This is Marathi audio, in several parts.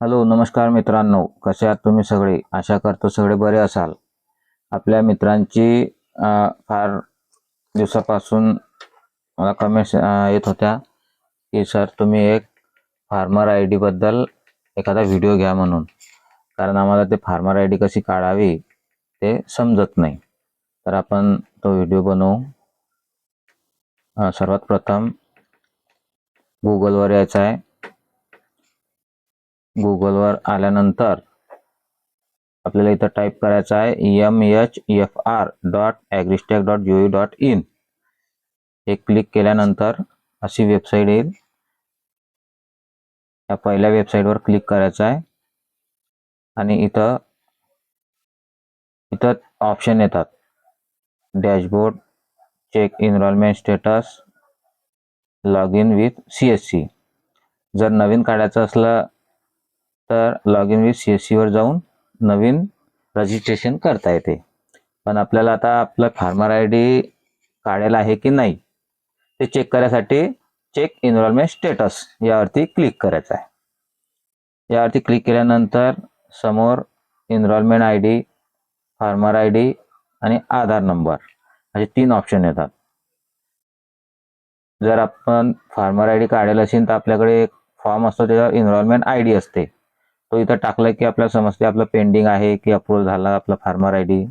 हॅलो नमस्कार मित्रांनो. कसे आहात तुम्ही सगळे? आशा करतो सगळे बरे असाल. आपल्या मित्रांची फार दिवसापासून मला कमेंट्स येत होत्या की सर तुम्ही एक फार्मर आय डीबद्दल एखादा व्हिडिओ घ्या म्हणून. कारण आम्हाला ते फार्मर आय डी कशी काढावी ते समजत नाही. तर आपण तो व्हिडिओ बनवू. सर्वात प्रथम गुगलवर यायचा आहे. गुगलवर आल्यानंतर आपल्याला इथं टाईप करायचं आहे M H F R dot agristack dot G dot in हे क्लिक केल्यानंतर अशी वेबसाईट येईल. या पहिल्या वेबसाईटवर क्लिक करायचं आहे. आणि इथं इथं ऑप्शन येतात. Dashboard check enrollment status log in with C S C जर नवीन काढायचं असलं तर log in with C S सीवर जाऊन नवीन रजिस्ट्रेशन करता येते. पण आपल्याला आता आपलं फार्मर आय डी काढायला आहे की नाही ते चेक करायसाठी चेक इनरोलमेंट स्टेटस यावरती क्लिक करायचं आहे. यावरती क्लिक केल्यानंतर समोर enrollment I D farmer I D आणि आधार नंबर असे तीन ऑप्शन येतात. जर आपण फार्मर आय डी काढेल असेल तर आपल्याकडे एक फॉर्म असतो त्याच्यावर इनरोलमेंट आय डी असते. तो इथं टाकला की आपल्याला समजते आपलं पेंडिंग आहे की अप्रूव्ह झाला आपला फार्मर आय डी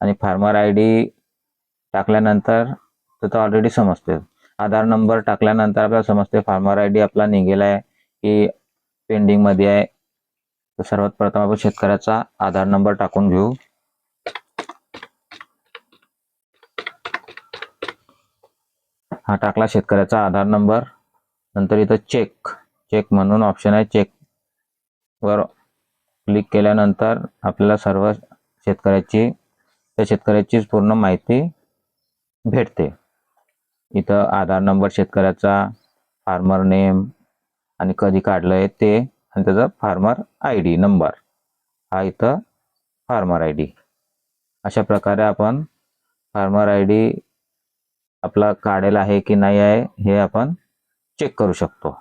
आणि फार्मर आय डी टाकल्यानंतर तिथं ऑलरेडी समजते आधार नंबर टाकल्यानंतर आपल्याला समजते फार्मर आय डी आपला निघेला आहे की पेंडिंगमध्ये आहे. तर सर्वात प्रथम आपण शेतकऱ्याचा आधार नंबर टाकून घेऊ. हा टाकला शेतकऱ्याचा आधार नंबर नंतर इथं चेक चेक म्हणून ऑप्शन आहे चेक वर क्लिक केल्यानंतर आपल्याला सर्व शेतकऱ्याची त्या शेतकऱ्याचीच पूर्ण माहिती भेटते. इथं आधार नंबर शेतकऱ्याचा फार्मर नेम आणि कधी काढलं आहे ते आणि त्याचा फार्मर आय डी नंबर हा इथं फार्मर आय डी अशा प्रकारे आपण फार्मर आय डी आपला काढेल आहे की नाही आहे हे आपण चेक करू शकतो.